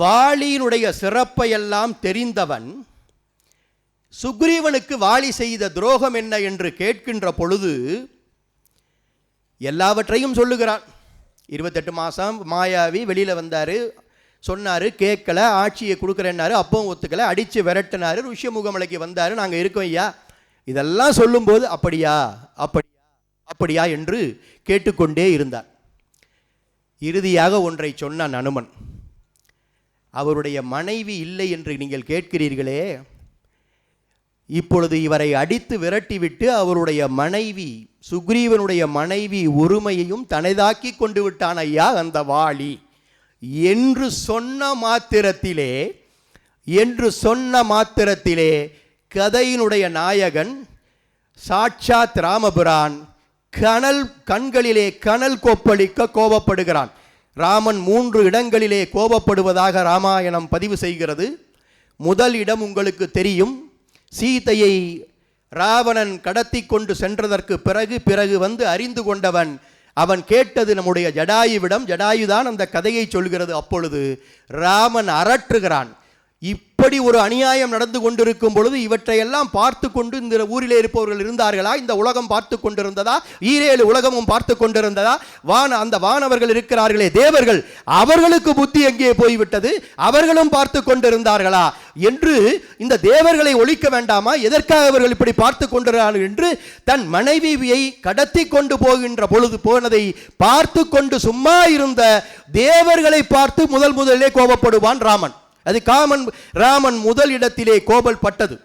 வாளியினுடைய சிறப்பையெல்லாம் தெரிந்தவன் சுக்ரீவனுக்கு வாளி செய்த துரோகம் என்ன என்று கேட்கின்ற பொழுது எல்லாவற்றையும் சொல்லுகிறான். இருபத்தெட்டு மாதம் மாயாவி வெளியில் வந்தார். சொன்னார் கேட்கல ஆட்சியை கொடுக்குறேன்னாரு அப்பவும் ஒத்துக்கலை அடித்து விரட்டினாரு ருஷ்யமுகமலைக்கு வந்தார். நாங்கள் இருக்கோம் ஐயா. இதெல்லாம் சொல்லும்போது அப்படியா அப்படியா அப்படியா என்று கேட்டுக்கொண்டே இருந்தார். இறுதியாக ஒன்றை சொன்னான் அனுமன். அவருடைய மனைவி இல்லை என்று நீங்கள் கேட்கிறீர்களே இப்பொழுது இவரை அடித்து விரட்டிவிட்டு அவருடைய மனைவி சுக்ரீவனுடைய மனைவி உரிமையையும் தனதாக்கி கொண்டு விட்டான் ஐயா அந்த வாளி. என்று சொன்ன மாத்திரத்திலே என்று சொன்ன மாத்திரத்திலே கதையினுடைய நாயகன் சாட்சாத் ராமபுரான் கனல் கண்களிலே கனல் கொப்பளிக்க கோபப்படுகிறான். ராமன் மூன்று இடங்களிலே கோபப்படுவதாக ராமாயணம் பதிவு செய்கிறது. முதல் இடம் உங்களுக்கு தெரியும். சீதையை ராவணன் கடத்தி கொண்டு சென்றதற்கு பிறகு பிறகு வந்து அறிந்து கொண்டவன். அவன் கேட்டது நம்முடைய ஜடாயுவிடம். ஜடாயுதான் அந்த கதையை சொல்கிறது. அப்பொழுது ராமன் அரற்றுகிறான். இப்படி ஒரு அநியாயம் நடந்து கொண்டிருக்கும் பொழுது இவற்றையெல்லாம் பார்த்து கொண்டு இந்த ஊரிலே இருப்பவர்கள் இருந்தார்களா? இந்த உலகம் பார்த்து கொண்டிருந்ததா? ஈரேழு உலகமும் பார்த்து கொண்டிருந்ததா? வான அந்த வானவர்கள் இருக்கிறார்களே தேவர்கள் அவர்களுக்கு புத்தி எங்கே போய்விட்டது? அவர்களும் பார்த்து கொண்டிருந்தார்களா? என்று இந்த தேவர்களை ஒழிக்க வேண்டாமா? எதற்காக அவர்கள் இப்படி பார்த்து கொண்டிருக்கிறார்கள் என்று தன் மனைவியை கடத்தி கொண்டு போகின்ற பொழுது போனதை பார்த்து கொண்டு சும்மா இருந்த தேவர்களை பார்த்து முதல் முதலே கோபப்படுவான் ராமன். அது காமன் ராமன் முதல் இடத்திலே கோபல் பட்டது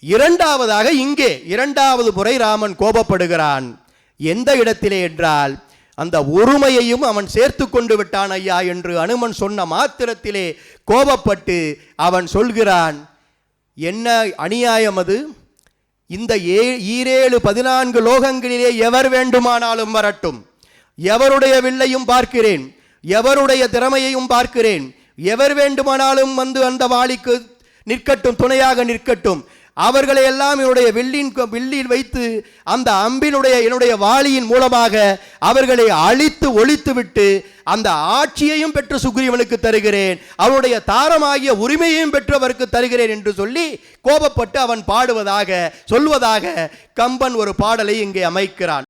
இரண்டாவதாக இங்கே இரண்டாவது முறை ராமன் கோபப்படுகிறான். எந்த இடத்திலே என்றால் அந்த ஒருமையையும் அவன் சேர்த்து கொண்டு விட்டான் ஐயா என்று அனுமன் சொன்ன மாத்திரத்திலே கோபப்பட்டு அவன் சொல்கிறான் என்ன அநியாயம் அது? இந்த ஏ ஈரேழு பதினான்கு லோகங்களிலே எவர் வேண்டுமானாலும் வரட்டும். எவருடைய வில்லையும் பார்க்கிறேன். எவருடைய திறமையையும் பார்க்கிறேன். எவர் வேண்டுமானாலும் வந்து அந்த வாளிக்கு நிற்கட்டும் துணையாக நிற்கட்டும். அவர்களை எல்லாம் என்னுடைய வில்லின் வில்லில் வைத்து அந்த அம்பினுடைய என்னுடைய வாளியின் மூலமாக அவர்களை அழித்து ஒழித்து விட்டு அந்த ஆட்சியையும் பெற்று சுக்ரீவனுக்கு தருகிறேன். அவருடைய தாரமாகிய உரிமையையும் பெற்றவருக்கு தருகிறேன் என்று சொல்லி கோபப்பட்டு அவன் பாடுவதாக சொல்வதாக கம்பன் ஒரு பாடலை இங்கே அமைக்கிறான்.